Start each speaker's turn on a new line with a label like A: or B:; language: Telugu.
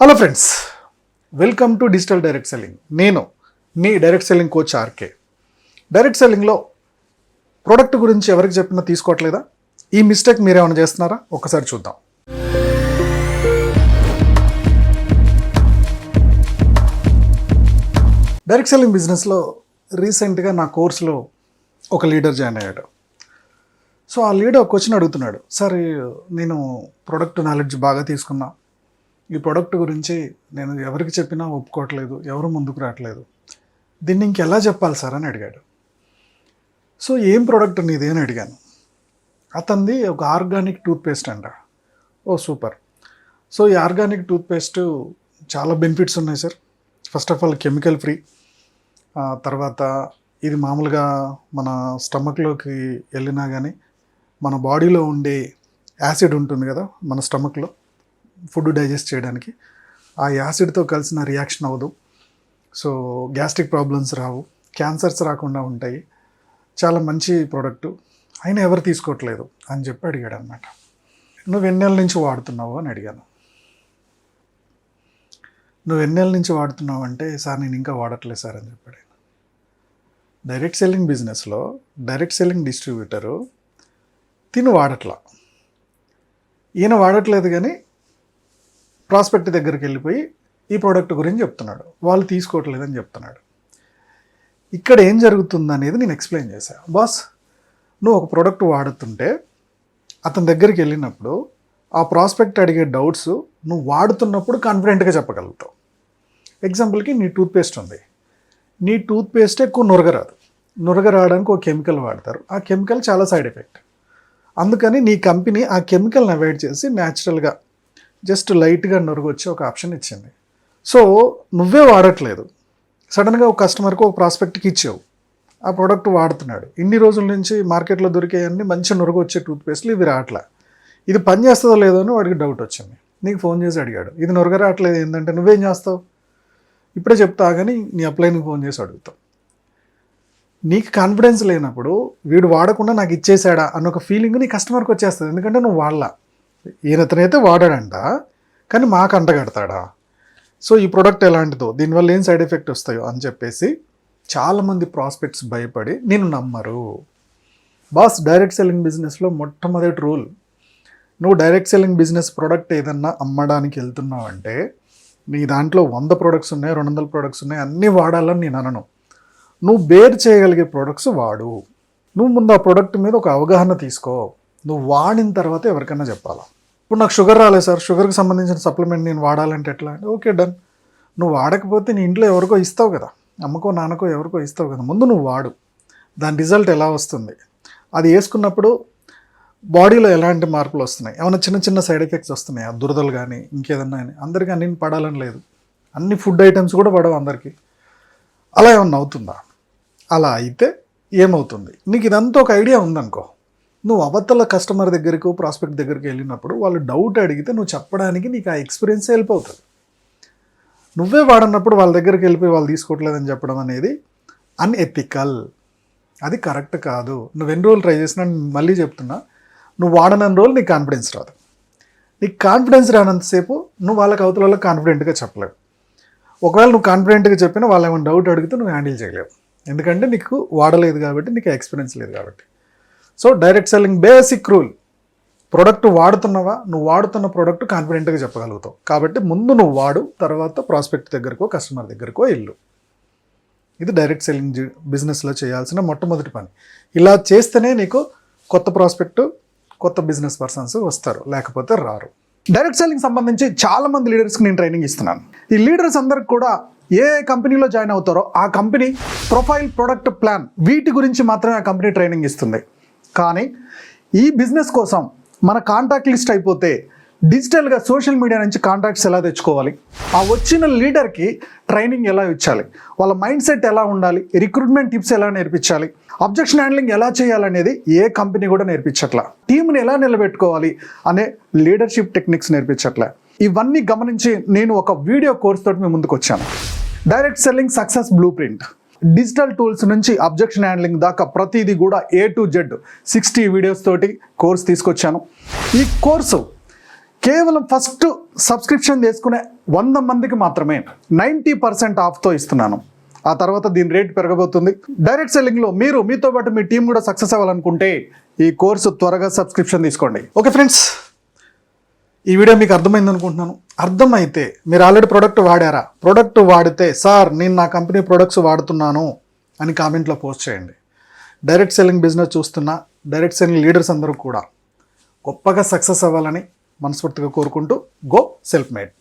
A: Hello friends welcome to digital direct selling నేను మీ direct selling coach R K direct సెల్లింగ్లో product గురించి ఎవరికి చెప్పినా తీసుకోవట్లేదా? ఈ మిస్టేక్ మీరేమైనా చేస్తున్నారా? ఒకసారి చూద్దాం. డైరెక్ట్ సెల్లింగ్ బిజినెస్లో రీసెంట్గా నా కోర్సులో ఒక లీడర్ జాయిన్ అయ్యాడు. సో ఆ లీడర్ ఒక క్వశ్చన్ అడుగుతున్నాడు. సార్ నేను ప్రోడక్ట్ నాలెడ్జ్ బాగా తీసుకున్నా. ఈ ప్రోడక్ట్ గురించి నేను ఎవరికి చెప్పినా ఒప్పుకోవట్లేదు ఎవరు ముందుకు రావట్లేదు. దీన్ని ఇంకెలా చెప్పాలి సార్ అని అడిగాడు. సో ఏం ప్రోడక్ట్ నీది అని అడిగాను. అతనిది ఒక ఆర్గానిక్ టూత్పేస్ట్ అంట. Oh super. సో ఈ ఆర్గానిక్ టూత్పేస్ట్ చాలా బెనిఫిట్స్ ఉన్నాయి sir. First of all chemical free తర్వాత ఇది మామూలుగా మన స్టమక్లోకి వెళ్ళినా కానీ మన బాడీలో ఉండే యాసిడ్ ఉంటుంది కదా మన స్టమక్లో. ఫుడ్ డైజెస్ట్ చేయడానికి ఆ యాసిడ్తో కలిసిన రియాక్షన్ అవ్వదు. సో గ్యాస్ట్రిక్ ప్రాబ్లమ్స్ రావు క్యాన్సర్స్ రాకుండా ఉంటాయి. చాలా మంచి ప్రోడక్ట్. అయినా ఎవరు తీసుకోవట్లేదు అని చెప్పి అడిగాడు అనమాట నువ్వు ఎన్నెల నుంచి వాడుతున్నావు? అని అడిగాను. నువ్వు ఎన్నెల నుంచి వాడుతున్నావు అంటే సార్ నేను ఇంకా వాడట్లేదు సార్ అని చెప్పాడు ఆయన. డైరెక్ట్ సెల్లింగ్ బిజినెస్లో డైరెక్ట్ సెల్లింగ్ డిస్ట్రిబ్యూటరు తిను వాడట్లా. ఈయన వాడట్లేదు కానీ ప్రాస్పెక్ట్ దగ్గరికి వెళ్ళిపోయి ఈ ప్రోడక్ట్ గురించి చెప్తున్నాడు. వాళ్ళు తీసుకోవట్లేదని చెప్తున్నాడు. ఇక్కడ ఏం జరుగుతుంది అనేది నేను ఎక్స్ప్లెయిన్ చేశాను బాస్ నువ్వు ఒక ప్రోడక్ట్ వాడుతుంటే అతని దగ్గరికి వెళ్ళినప్పుడు ఆ ప్రాస్పెక్ట్ అడిగే డౌట్స్ నువ్వు వాడుతున్నప్పుడు కాన్ఫిడెంట్గా చెప్పగలుగుతావు. ఎగ్జాంపుల్కి నీ టూత్పేస్ట్ ఉంది. నీ టూత్పేస్ట్ ఎక్కువ నురగరాదు. నురగ రావడానికి ఒక కెమికల్ వాడతారు. ఆ కెమికల్ చాలా సైడ్ ఎఫెక్ట్. అందుకని నీ కంపెనీ ఆ కెమికల్ని అవాయిడ్ చేసి న్యాచురల్గా జస్ట్ లైట్గా నొరుగొచ్చి ఒక ఆప్షన్ ఇచ్చింది. సో నువ్వే వాడట్లేదు. సడన్గా ఒక కస్టమర్కి ఒక ప్రాస్పెక్ట్కి ఇచ్చావు. ఆ ప్రోడక్ట్ వాడుతున్నాడు. ఇన్ని రోజుల నుంచి మార్కెట్లో దొరికేవన్నీ మంచి నురుగు వచ్చే టూత్పేస్ట్లు ఇవి రావట్లే ఇది పని చేస్తుందో లేదో అని వాడికి డౌట్ వచ్చింది. నీకు ఫోన్ చేసి అడిగాడు. ఇది నొరగ రావట్లేదు ఏంటంటే నువ్వేం చేస్తావు? ఇప్పుడే చెప్తా కానీ నీ అప్లైన్కి ఫోన్ చేసి అడుగుతావు నీకు కాన్ఫిడెన్స్ లేనప్పుడు వీడు వాడకుండా నాకు ఇచ్చేసాడా అన్న ఒక ఫీలింగ్ నీ కస్టమర్కి వచ్చేస్తుంది. ఎందుకంటే నువ్వు వాడలా. ఈయనతనైతే వాడాడంట కానీ మాకు అంటగడతాడా సో ఈ ప్రోడక్ట్ ఎలాంటిదో దీనివల్ల ఏం సైడ్ ఎఫెక్ట్ వస్తాయో అని చెప్పేసి చాలామంది ప్రాస్పెక్ట్స్ భయపడి నేను నమ్మరు. బాస్ డైరెక్ట్ సెల్లింగ్ బిజినెస్లో మొట్టమొదటి రూల్ నువ్వు డైరెక్ట్ సెల్లింగ్ బిజినెస్ ప్రోడక్ట్ ఏదన్నా అమ్మడానికి వెళ్తున్నావు అంటే నీ దాంట్లో వంద ప్రోడక్ట్స్ ఉన్నాయి రెండు వందల ప్రోడక్ట్స్ ఉన్నాయి అన్నీ వాడాలని నేను అనను. నువ్వు బేర్ చేయగలిగే ప్రోడక్ట్స్ వాడు. నువ్వు ముందు ఆ ప్రోడక్ట్ మీద ఒక అవగాహన తీసుకో. నువ్వు వాడిన తర్వాత ఎవరికైనా చెప్పాలా? ఇప్పుడు నాకు షుగర్ రాలేదు సార్. షుగర్కి సంబంధించిన సప్లిమెంట్ నేను వాడాలంటే ఎట్లా? అంటే ఓకే డన్. నువ్వు వాడకపోతే నీ ఇంట్లో ఎవరికో ఇస్తావు కదా? అమ్మకో నాన్నకో ఎవరికో ఇస్తావు కదా? ముందు నువ్వు వాడు. దాని రిజల్ట్ ఎలా వస్తుంది? అది వేసుకున్నప్పుడు బాడీలో ఎలాంటి మార్పులు వస్తున్నాయి? ఏమైనా చిన్న చిన్న సైడ్ ఎఫెక్ట్స్ వస్తున్నాయి? దురదలు కానీ ఇంకేదన్నా కానీ అందరికీ అన్ని పడాలని లేదు. అన్ని ఫుడ్ ఐటమ్స్ కూడా పడవు అందరికీ. అలా ఏమన్నా అవుతుందా? అలా అయితే ఏమవుతుంది? నీకు ఇదంతా ఒక ఐడియా ఉందనుకో. నువ్వు అవతల కస్టమర్ దగ్గరకు ప్రాస్పెక్ట్ దగ్గరికి వెళ్ళినప్పుడు వాళ్ళు డౌట్ అడిగితే నువ్వు చెప్పడానికి నీకు ఆ ఎక్స్పీరియన్స్ వెళ్ళిపోతుంది నువ్వే వాడన్నప్పుడు వాళ్ళ దగ్గరికి వెళ్ళిపోయి వాళ్ళు తీసుకోవట్లేదని చెప్పడం అనేది అన్ఎథికల్ అది కరెక్ట్ కాదు. నువ్వు ఎన్ని రోజులు ట్రై చేసినా మళ్ళీ చెప్తున్నా నువ్వు వాడనన్ని రోజులు నీకు కాన్ఫిడెన్స్ రాదు. నీకు కాన్ఫిడెన్స్ రానంతసేపు నువ్వు వాళ్ళకి అవతల వాళ్ళకి కాన్ఫిడెంట్గా చెప్పలేవు. ఒకవేళ నువ్వు కాన్ఫిడెంట్గా చెప్పినా వాళ్ళు ఏమైనా డౌట్ అడిగితే నువ్వు హ్యాండిల్ చేయలేవు. ఎందుకంటే నీకు వాడలేదు కాబట్టి నీకు ఎక్స్పీరియన్స్ లేదు కాబట్టి. So direct selling basic rule. Product వాడుతున్నావా? నువ్వు వాడుతున్న ప్రోడక్ట్ కాన్ఫిడెంట్గా చెప్పగలుగుతావు. కాబట్టి ముందు నువ్వు వాడు తర్వాత ప్రాస్పెక్ట్ దగ్గరకో కస్టమర్ దగ్గరకో వెళ్ళు. ఇది డైరెక్ట్ సెల్లింగ్ బిజినెస్లో చేయాల్సిన మొట్టమొదటి పని. ఇలా చేస్తేనే నీకు కొత్త ప్రాస్పెక్ట్ కొత్త బిజినెస్ పర్సన్స్ వస్తారు లేకపోతే రారు. డైరెక్ట్ సెల్లింగ్ సంబంధించి చాలామంది లీడర్స్కి నేను ట్రైనింగ్ ఇస్తున్నాను. ఈ లీడర్స్ అందరికి కూడా ఏ కంపెనీలో జాయిన్ అవుతారో ఆ కంపెనీ ప్రొఫైల్ ప్రొడక్ట్ ప్లాన్ వీటి గురించి మాత్రమే ఆ కంపెనీ ట్రైనింగ్ ఇస్తుంది. కానీ ఈ బిజినెస్ కోసం మన కాంటాక్ట్ లిస్ట్ అయిపోతే డిజిటల్గా సోషల్ మీడియా నుంచి కాంటాక్ట్స్ ఎలా తెచ్చుకోవాలి? ఆ వచ్చిన లీడర్కి ట్రైనింగ్ ఎలా ఇచ్చాలి? వాళ్ళ మైండ్ సెట్ ఎలా ఉండాలి? రిక్రూట్మెంట్ టిప్స్ ఎలా నేర్పించాలి? అబ్జెక్షన్ హ్యాండ్లింగ్ ఎలా చేయాలనేది ఏ కంపెనీ కూడా నేర్పించట్లా. టీంని ఎలా నిలబెట్టుకోవాలి అనే లీడర్షిప్ టెక్నిక్స్ నేర్పించట్లే. ఇవన్నీ గమనించి నేను ఒక వీడియో కోర్స్ తోటి మీ ముందుకు వచ్చాను direct selling success blue print digital tools నుంచి అబ్జెక్షన్ హ్యాండ్లింగ్ దాకా ప్రతిదీ కూడా A to Z sixty videos తోటి కోర్స్ తీసుకొచ్చాను. ఈ కోర్సు కేవలం ఫస్ట్ సబ్స్క్రిప్షన్ తీసుకునే వంద మందికి మాత్రమే నైంటీ పర్సెంట్ ఆఫ్తో ఇస్తున్నాను. ఆ తర్వాత దీని రేట్ పెరగబోతుంది. డైరెక్ట్ సెల్లింగ్లో మీరు మీతో పాటు మీ టీం కూడా సక్సెస్ అవ్వాలనుకుంటే ఈ కోర్సు త్వరగా సబ్స్క్రిప్షన్ తీసుకోండి. ఓకే ఫ్రెండ్స్ ఈ వీడియో మీకు అర్థమైంది అనుకుంటున్నాను. అర్థమైతే మీరు ఆల్రెడీ ప్రోడక్ట్ వాడారా? ప్రోడక్ట్ వాడితే సార్ నేను నా కంపెనీ ప్రొడక్ట్స్ వాడుతున్నాను అని కామెంట్లో పోస్ట్ చేయండి. డైరెక్ట్ సెల్లింగ్ బిజినెస్ చూస్తున్న డైరెక్ట్ సెల్లింగ్ లీడర్స్ అందరూ కూడా గొప్పగా సక్సెస్ అవ్వాలని మనస్ఫూర్తిగా కోరుకుంటూ గో సెల్ఫ్ మేడ్